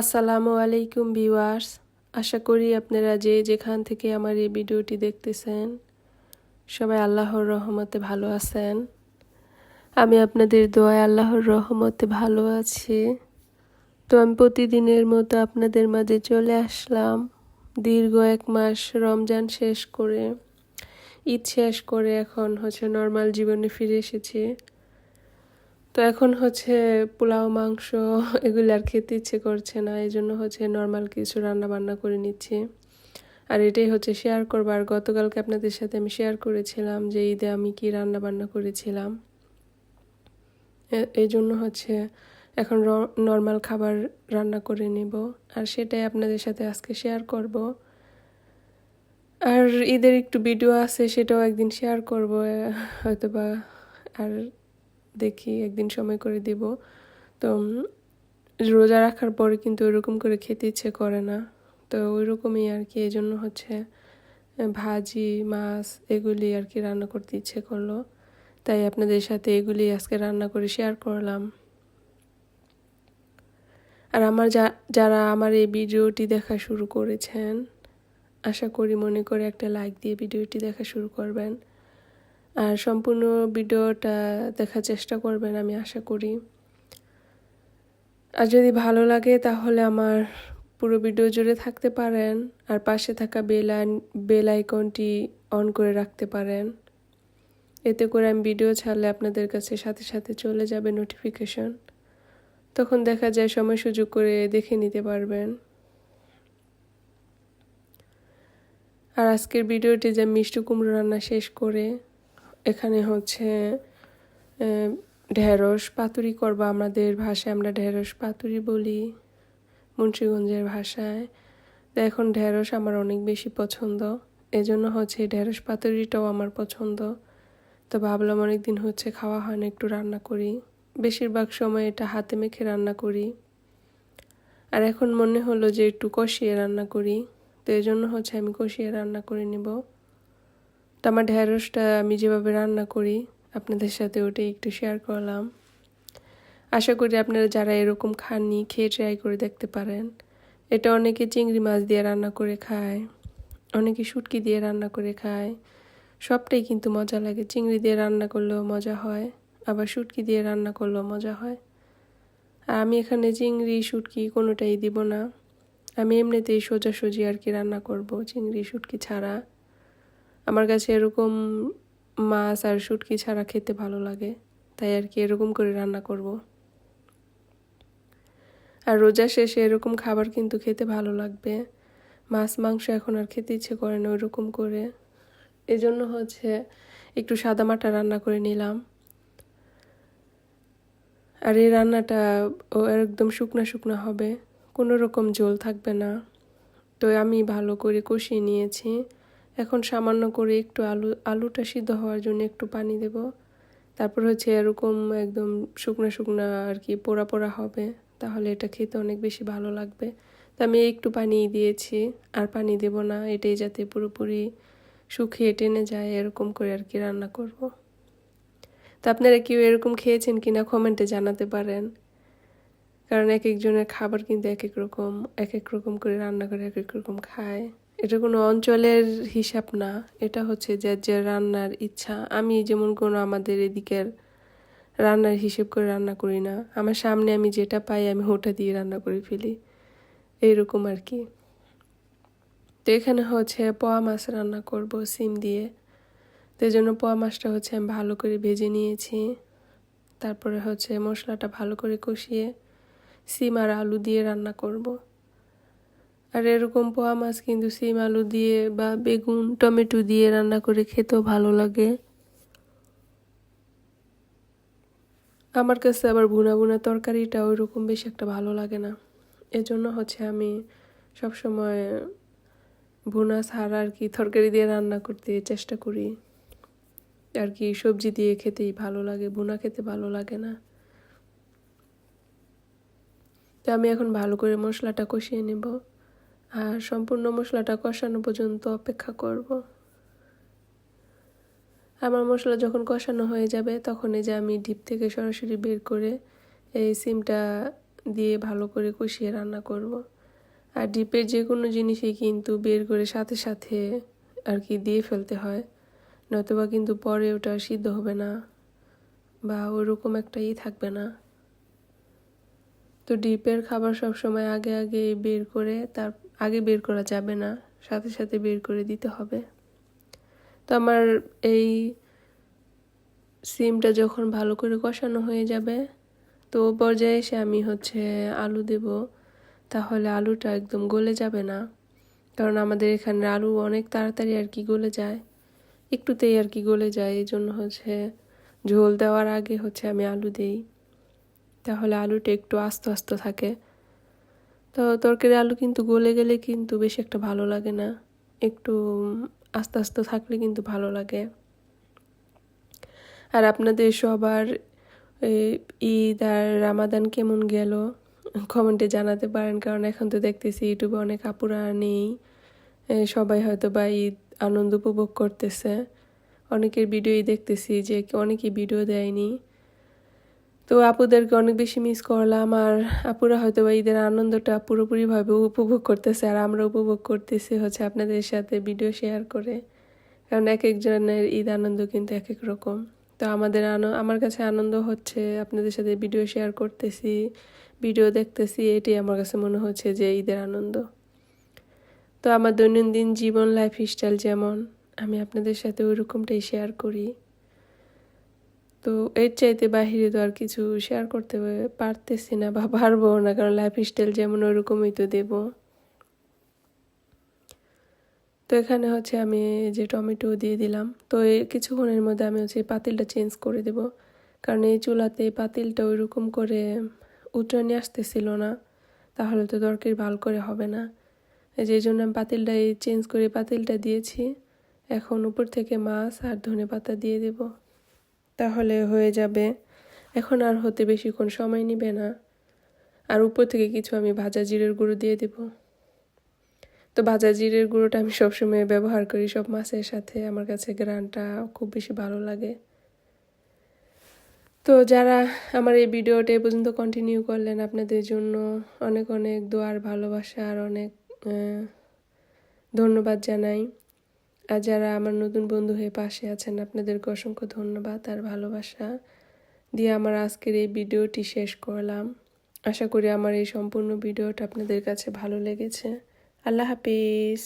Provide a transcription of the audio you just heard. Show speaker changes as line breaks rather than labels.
আসসালামু আলাইকুম ভিউয়ার্স। আশা করি আপনারা যে যেখান থেকে আমার এই ভিডিওটি দেখতেছেন, সবাই আল্লাহর রহমতে ভালো আছেন। আমি আপনাদের দোয়ায় আল্লাহর রহমতে ভালো আছি। তো আমি প্রতিদিনের মতো আপনাদের মাঝে চলে আসলাম। দীর্ঘ এক মাস রমজান শেষ করে, ঈদ শেষ করে এখন হচ্ছে নর্মাল জীবনে ফিরে এসেছি। তো এখন হচ্ছে পোলাও, মাংস এগুলো আর খেতে ইচ্ছে করছে না এই জন্য হচ্ছে নর্মাল কিছু রান্না বান্না করে নিচ্ছি। আর এটাই হচ্ছে শেয়ার করব। আর গতকালকে আপনাদের সাথে আমি শেয়ার করেছিলাম যে ঈদে আমি কি রান্না বান্না করেছিলাম। এই জন্য হচ্ছে এখন নর্মাল খাবার রান্না করে নিব। আর সেটাই আপনাদের সাথে আজকে শেয়ার করব। আর ঈদের একটু ভিডিও আছে, সেটাও একদিন শেয়ার করব। হয়তো বা আর দেখি, একদিন সময় করে দিব। তো রোজা রাখার পরে কিন্তু ওইরকম করে খেতে ইচ্ছে করে না। তো ওইরকমই আর কি এই জন্য হচ্ছে ভাজি, মাছ এগুলি আর কি রান্না করতে ইচ্ছে করল। তাই আপনাদের সাথে এগুলি আজকে রান্না করে শেয়ার করলাম। আর আমার যা, যারা আমার এই ভিডিওটি দেখা শুরু করেছেন, আশা করি মনে করে একটা লাইক দিয়ে ভিডিওটি দেখা শুরু করবেন। আর সম্পূর্ণ ভিডিওটা দেখার চেষ্টা করবেন আমি আশা করি। আর যদি ভালো লাগে তাহলে আমার পুরো ভিডিও জুড়ে থাকতে পারেন আর পাশে থাকা বেল বেল আইকনটি অন করে রাখতে পারেন। এতে করে আমি ভিডিও ছাড়লে আপনাদের কাছে সাথে সাথে চলে যাবে নোটিফিকেশন। তখন দেখা যায় সময় সুযোগ করে দেখে নিতে পারবেন। আর আজকের ভিডিওটি যে মিষ্টি কুমড়ো রান্না শেষ করে এখানে হচ্ছে ঢেঁড়স পাতুরি করবা আমাদের ভাষায়, আমরা ঢেঁড়স পাতুরি বলি, মুন্সিগঞ্জের ভাষায়। তো এখন ঢেঁড়স আমার অনেক বেশি পছন্দ। এজন্য হচ্ছে ঢেঁড়স পাতুরিটাও আমার পছন্দ। তো ভাবলাম অনেক দিন হচ্ছে খাওয়া হয় না, একটু রান্না করি। বেশিরভাগ সময় এটা হাতে মেখে রান্না করি। আর এখন মনে হলো যে একটু কষিয়ে রান্না করি। তো এই জন্য হচ্ছে আমি কষিয়ে রান্না করে নিব। তো আমার ঢ্যাঁড়সটা আমি যেভাবে রান্না করি, আপনাদের সাথে ওটাই একটু শেয়ার করলাম। আশা করি আপনারা যারা এরকম খাননি, খেয়ে ট্রাই করে দেখতে পারেন। এটা অনেকে চিংড়ি মাছ দিয়ে রান্না করে খায়, অনেকে শুটকি দিয়ে রান্না করে খায়। সবটাই কিন্তু মজা লাগে। চিংড়ি দিয়ে রান্না করলেও মজা হয়, আবার শুটকি দিয়ে রান্না করলেও মজা হয়। আর আমি এখানে চিংড়ি, শুটকি কোনোটাই দিব না। আমি এমনিতেই সোজাসুজি আর কি রান্না করব। চিংড়ি, শুটকি ছাড়া। আমার কাছে এরকম মাছ আর শুটকি ছাড়া খেতে ভালো লাগে, তাই আর কি এরকম করে রান্না করব। আর রোজা শেষে এরকম খাবার কিন্তু খেতে ভালো লাগবে। মাছ, মাংস এখন আর খেতে ইচ্ছে করে না ওইরকম করে। এজন্য হচ্ছে একটু সাদা মাটা রান্না করে নিলাম। আর এই রান্নাটা ও একদম শুকনা শুকনা হবে, কোনো রকম ঝোল থাকবে না। তো আমি ভালো করে কষিয়ে নিয়েছি। এখন সামান্য করে একটু আলু, আলুটা সিদ্ধ হওয়ার জন্য একটু পানি দেব। তারপর হচ্ছে এরকম একদম শুকনো শুকনো আর কি পোড়া পোড়া হবে, তাহলে এটা খেতে অনেক বেশি ভালো লাগবে। তো আমি একটু পানি দিয়েছি, আর পানি দেব না, এটাই যাতে পুরোপুরি শুকিয়ে টেনে যায়, এরকম করে আর কি রান্না করব। তো আপনারা কেউ এরকম খেয়েছেন কি না কমেন্টে জানাতে পারেন। কারণ এক একজনের খাবার কিন্তু এক এক রকম, এক এক রকম করে রান্না করে এক এক রকম খায়। এটা কোনো অঞ্চলের হিসাব না। এটা হচ্ছে যে যে রান্নার ইচ্ছা। আমি যেমন কোনো আমাদের এদিকের রান্নার হিসেব করে রান্না করি না। আমার সামনে আমি যেটা পাই, আমি ওটা দিয়ে রান্না করে ফেলি। এইরকম আর কি। তো এখানে হচ্ছে পোয়া মাছ রান্না করব, সিম দিয়ে। তো জন্য পোয়া মাছটা হচ্ছে আমি ভালো করে ভেজে নিয়েছি। তারপরে হচ্ছে মশলাটা ভালো করে কষিয়ে সিম আর আলু দিয়ে রান্না করব। আর এরকম পোয়া মাছ কিন্তু সিম আলু দিয়ে বা বেগুন, টমেটো দিয়ে রান্না করে খেতেও ভালো লাগে। আমার কাছে আবার ভুনা ভুনা তরকারিটা ওইরকম বেশি একটা ভালো লাগে না। এজন্য হচ্ছে আমি সবসময় ভুনা ছাড়া আর কি তরকারি দিয়ে রান্না করতে চেষ্টা করি। আর কি সবজি দিয়ে খেতেই ভালো লাগে, ভুনা খেতে ভালো লাগে না। তো আমি এখন ভালো করে মশলাটা কষিয়ে নেব। আর সম্পূর্ণ মশলাটা কষানো পর্যন্ত অপেক্ষা করব আমার মশলা যখন কষানো হয়ে যাবে, তখন এই যে আমি ডিপ থেকে সরাসরি বের করে এই সিমটা দিয়ে ভালো করে কষিয়ে রান্না করব। আর ডিপের যে কোনো জিনিসই কিন্তু বের করে সাথে সাথে আর কি দিয়ে ফেলতে হয়, নয়তোবা কিন্তু পরে ওটা সিদ্ধ হবে না বা ওরকম একটা ই থাকবে না তো ডিপের খাবার সব সময় আগে আগে বের করে তার আগে বের করা যাবে না, সাথে সাথে বের করে দিতে হবে। তো আমার এই সিমটা যখন ভালো করে কষানো হয়ে যাবে, তো পর্যায়ে এসে আমি হচ্ছে আলু দেব। তাহলে আলুটা একদম গলে যাবে না, কারণ আমাদের এখানে আলু অনেক তাড়াতাড়ি আর কি গলে যায়। একটুতেই আর কি গলে যায়, এই জন্য হচ্ছে ঝোল দেওয়ার আগে হচ্ছে আমি আলু দেই। তাহলে আলুটা একটু আস্তে আস্তে থাকে। তো তরকারি আলু কিন্তু গলে গেলে কিন্তু বেশি একটা ভালো লাগে না। একটু, আস্তে আস্তে থাকলে কিন্তু ভালো লাগে। আর আপনাদের সবার ঈদ আর রামাদান কেমন গেল? কমেন্টে জানাতে পারেন, কারণ এখন তো দেখতেছি ইউটিউবে অনেক আপুরা নেই। সবাই হয়তো বা ঈদ আনন্দ উপভোগ করতেছে। অনেকের ভিডিওই দেখতেছি যে অনেকেই ভিডিও দেয়নি। তো আপুদেরকে অনেক বেশি মিস করলাম আর আপুরা হয়তো বা ঈদের আনন্দটা পুরোপুরিভাবে উপভোগ করতেছে আর আমরা উপভোগ করতেছি হচ্ছে আপনাদের সাথে ভিডিও শেয়ার করে। কারণ এক একজনের ঈদ আনন্দ কিন্তু এক এক রকম। তো আমাদের আমার কাছে আনন্দ হচ্ছে আপনাদের সাথে ভিডিও শেয়ার করতেছি ভিডিও দেখতেছি, এটাই আমার কাছে মনে হচ্ছে যে ঈদের আনন্দ। তো আমার দৈনন্দিন জীবন লাইফ স্টাইল যেমন, আমি আপনাদের সাথে ওই রকমটাই শেয়ার করি। তো এর চাইতে বাহিরে তো আর কিছু শেয়ার করতে পারতেছি না বা পারব না, কারণ লাইফ স্টাইল যেমন ওরকমই তো দেব। তো এখানে হচ্ছে আমি যে টমেটো দিয়ে দিলাম। তো এই কিছুক্ষণের মধ্যে আমি হচ্ছে পাতিলটা চেঞ্জ করে দেব। কারণ এই চুলাতে পাতিলটা ওইরকম করে উঠে আসতেছিল না, তাহলে তো তরকারি ভালো করে হবে না। যে জন্য আমি পাতিলটা চেঞ্জ করে পাতিলটা দিয়েছি। এখন উপর থেকে মাছ আর ধনে পাতা দিয়ে দেব। তাহলে হয়ে যাবে। এখন আর হতে বেশিক্ষণ সময় নিবে না। আর উপর থেকে কিছু আমি ভাজা জিরের গুঁড়ো দিয়ে দেব। তো ভাজা জিরের গুঁড়োটা আমি সবসময় ব্যবহার করি সব মাছের সাথে। আমার কাছে গ্রানটা খুব বেশি ভালো লাগে। তো যারা আমার এই ভিডিওটা এ পর্যন্ত কন্টিনিউ করলেন, আপনাদের জন্য অনেক অনেক দোয়ার ভালোবাসা আর অনেক ধন্যবাদ জানাই। আর যারা আমার নতুন বন্ধু হয়ে পাশে আছেন, আপনাদেরকে অসংখ্য ধন্যবাদ আর ভালোবাসা দিয়ে আমার আজকের এই ভিডিওটি শেষ করলাম। আশা করি আমার এই সম্পূর্ণ ভিডিওটা আপনাদের কাছে ভালো লেগেছে। আল্লাহ হাফিজ।